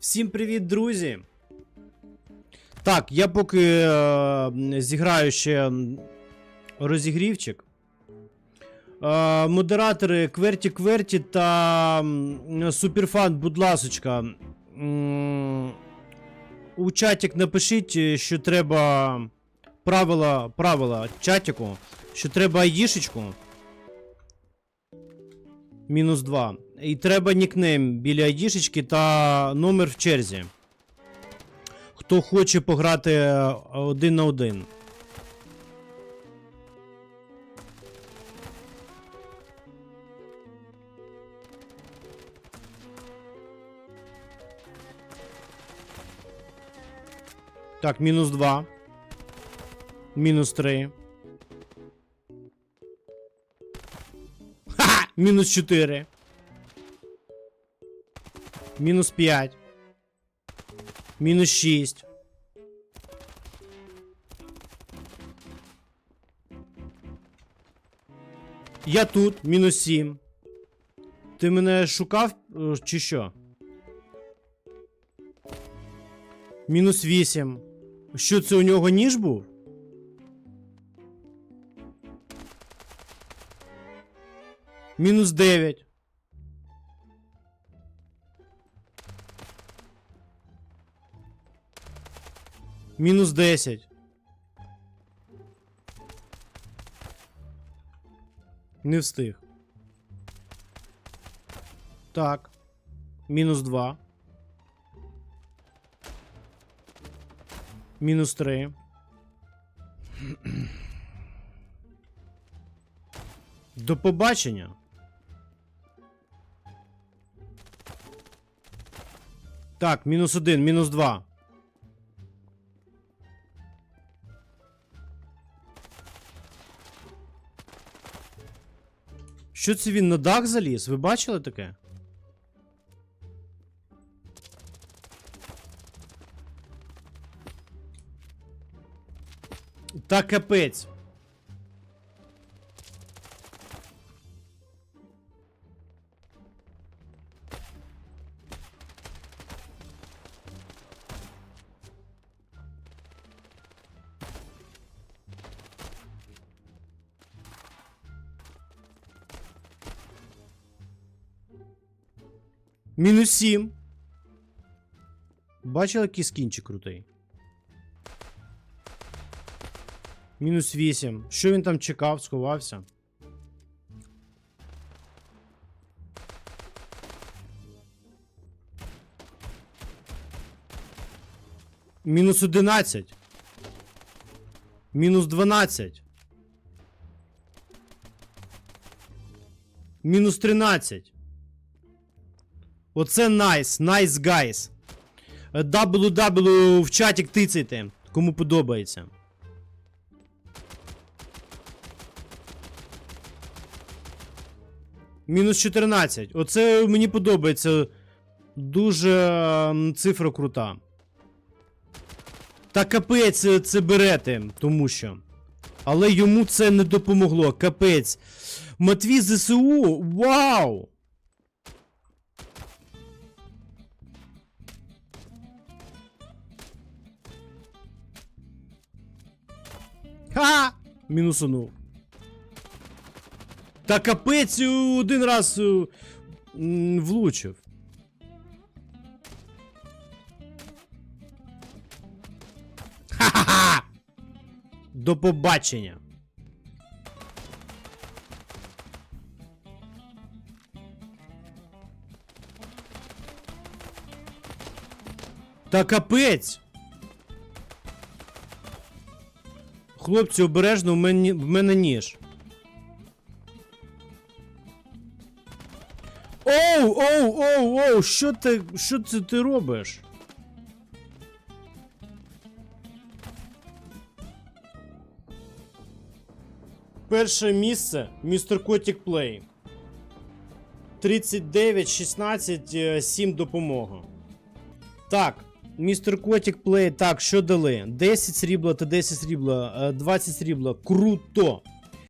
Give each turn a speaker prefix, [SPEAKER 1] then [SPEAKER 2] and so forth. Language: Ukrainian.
[SPEAKER 1] Всім привіт, друзі! Так, я поки е, зіграю ще розігрівчик. Е, модератори Кверті Кверті та Суперфан, будь ласочка. У чатик напишіть, що треба правила, правила чатику, що треба айдішечку. Мінус 2. І треба нікнейм біля айдішечки та номер в черзі. Хто хоче пограти е, один на один. Так, мінус 2. Мінус 3. Ха! Мінус 4. Мінус 5. Мінус 6. Я тут, мінус 7. Ти мене шукав е, чи що? Мінус 8. Що це у нього ніж був? Мінус 9. Мінус 10. Не встиг. Так. Мінус 2. Мінус 3. До побачення. Так, мінус 1, мінус 2. Що це він на дах заліз? Ви бачили таке? Та капець. Мінус 7. Бачили, який скінчик крутий? Мінус 8. Що він там чекав, сховався? Мінус 11. Мінус 12. Мінус 13. Оце найс, найс гайс. WW в чатик тицяйте, кому подобається. Мінус 14. Оце мені подобається. Дуже цифра крута. Та капець е, це берете, тому що. Але йому це не допомогло. Капець. Матвій ЗСУ. Вау! Ха! Мінусанув. Та капець е, один раз е, влучив. Ха-ха-ха! До побачення. Та капець. Хлопці, обережно, в мене, в мене ніж. Оу, оу, оу, оу, що ти, що це ти робиш? Перше місце містер Котік Плей. 39, 16, е, 7 допомога. Так, містер Котік Плей, так, що дали? 10 срібла та 10 срібла, е, 20 срібла. Круто!